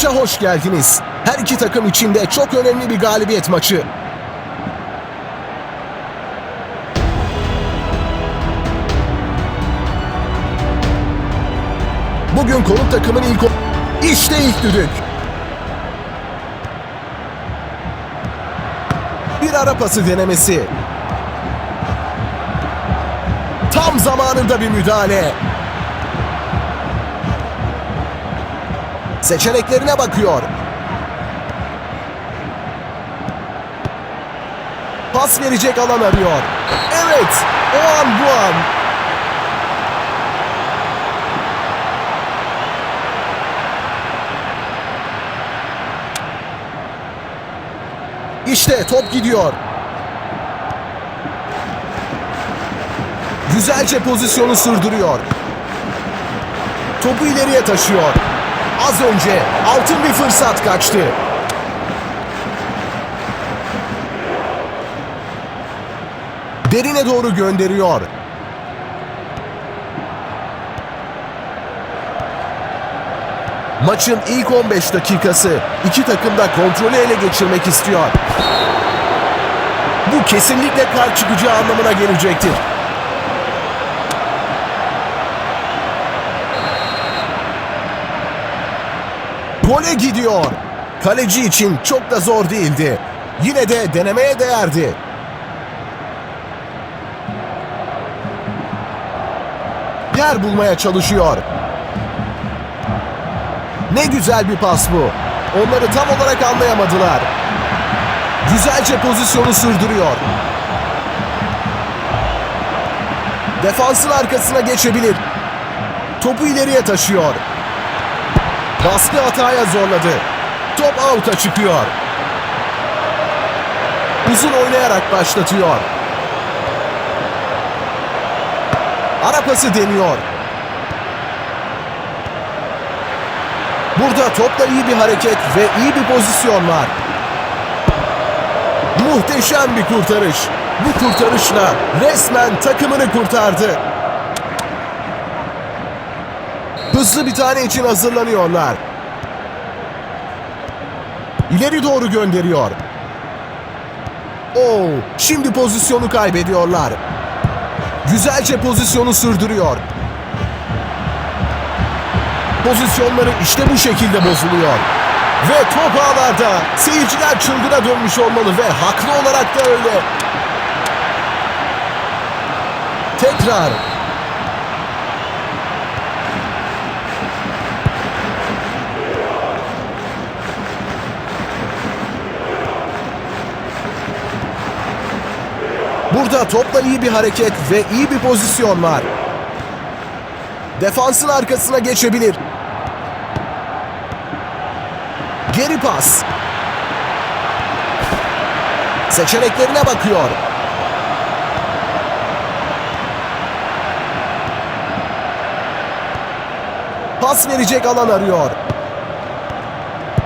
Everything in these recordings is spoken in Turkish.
Maça hoş geldiniz. Her iki takım için de çok önemli bir galibiyet maçı. Bugün konuk takımın ilk... İşte ilk düdük. Bir ara pası denemesi. Tam zamanında bir müdahale. Seçeneklerine bakıyor. Pas verecek alan arıyor. Evet, o an bu an. İşte top gidiyor. Güzelce pozisyonu sürdürüyor. Topu ileriye taşıyor. Az önce altın bir fırsat kaçtı. Derine doğru gönderiyor. Maçın ilk 15 dakikası iki takım da kontrolü ele geçirmek istiyor. Bu kesinlikle kar çıkacağı anlamına gelecektir. Gole gidiyor. Kaleci için çok da zor değildi. Yine de denemeye değerdi. Yer bulmaya çalışıyor. Ne güzel bir pas bu. Onları tam olarak anlayamadılar. Güzelce pozisyonu sürdürüyor. Defansın arkasına geçebilir. Topu ileriye taşıyor. Baskı hataya zorladı. Top out'a çıkıyor. Uzun oynayarak başlatıyor. Ara pası deniyor. Burada topla iyi bir hareket ve iyi bir pozisyon var. Muhteşem bir kurtarış. Bu kurtarışla resmen takımını kurtardı. Hızlı bir tane için hazırlanıyorlar. İleri doğru gönderiyor. Oo, şimdi pozisyonu kaybediyorlar. Güzelce pozisyonu sürdürüyor. Pozisyonları işte bu şekilde bozuluyor. Ve top ağlarda. Seyirciler çılgına dönmüş olmalı ve haklı olarak da öyle. Tekrar. Burada topla iyi bir hareket ve iyi bir pozisyon var. Defansın arkasına geçebilir. Geri pas. Seçeneklerine bakıyor. Pas verecek alan arıyor.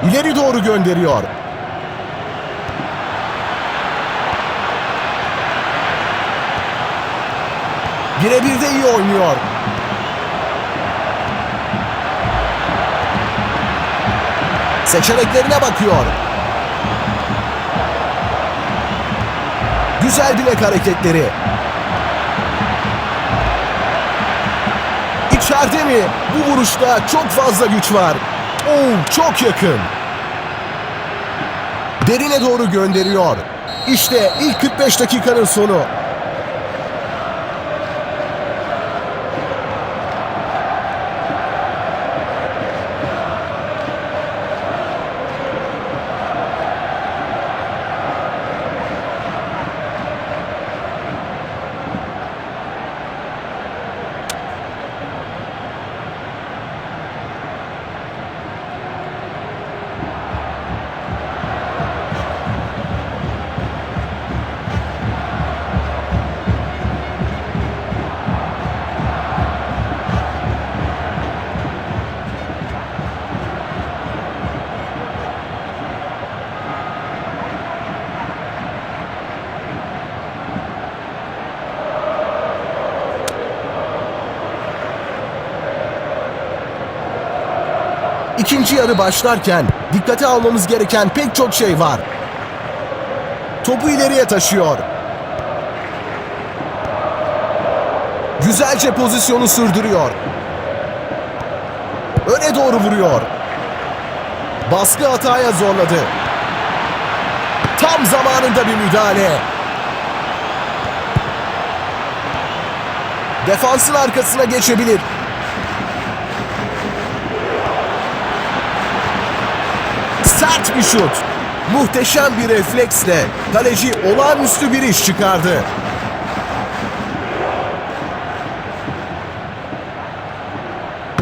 İleri doğru gönderiyor. Birebir de iyi oynuyor. Seçeneklerine bakıyor. Güzel bilek hareketleri. İçeride mi? Bu vuruşta çok fazla güç var. Oo, çok yakın. Derine doğru gönderiyor. İşte ilk 45 dakikanın sonu. İkinci yarı başlarken dikkate almamız gereken pek çok şey var. Topu ileriye taşıyor. Güzelce pozisyonu sürdürüyor. Öne doğru vuruyor. Baskı hataya zorladı. Tam zamanında bir müdahale. Defansın arkasına geçebilir. Sert bir şut. Muhteşem bir refleksle kaleci olağanüstü bir iş çıkardı.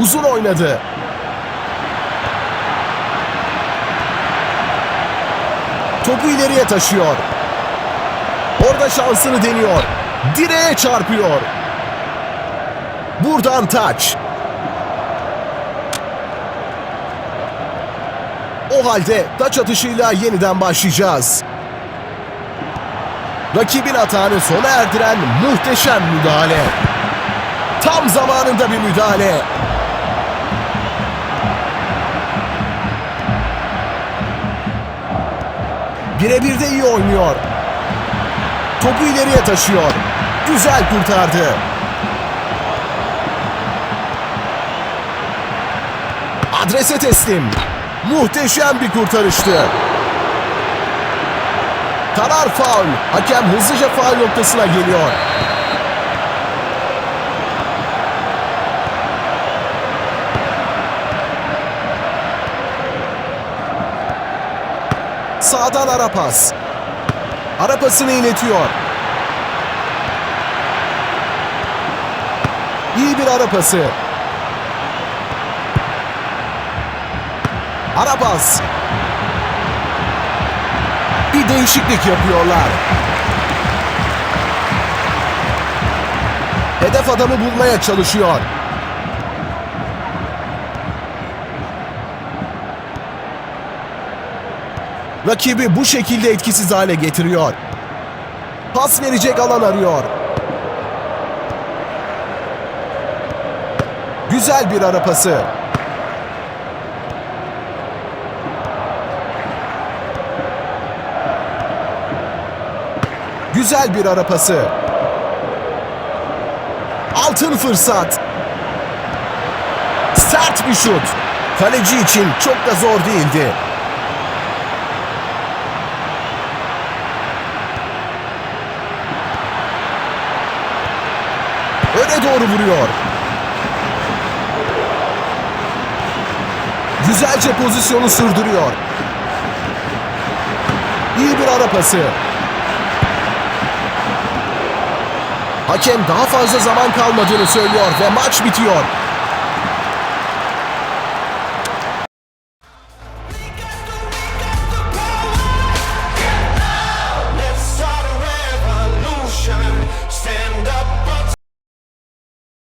Uzun oynadı. Topu ileriye taşıyor. Orada şansını deniyor. Direğe çarpıyor. Buradan taç. O halde taç atışıyla yeniden başlayacağız. Rakibin atağını sona erdiren muhteşem müdahale. Tam zamanında bir müdahale. Birebir de iyi oynuyor. Topu ileriye taşıyor. Güzel kurtardı. Adrese teslim. Muhteşem bir kurtarıştı. Karar faul. Hakem hızlıca faul noktasına geliyor. Sağdan ara pas. Ara iletiyor. İyi bir ara pası. Ara pas. Bir değişiklik yapıyorlar. Hedef adamı bulmaya çalışıyor. Rakibi bu şekilde etkisiz hale getiriyor. Pas verecek alan arıyor. Güzel bir ara pası. Güzel bir ara pası. Altın fırsat. Sert bir şut. Kaleci için çok da zor değildi. Öne doğru vuruyor. Güzelce pozisyonu sürdürüyor. İyi bir ara pası. Hakem daha fazla zaman kalmadığını söylüyor ve maç bitiyor.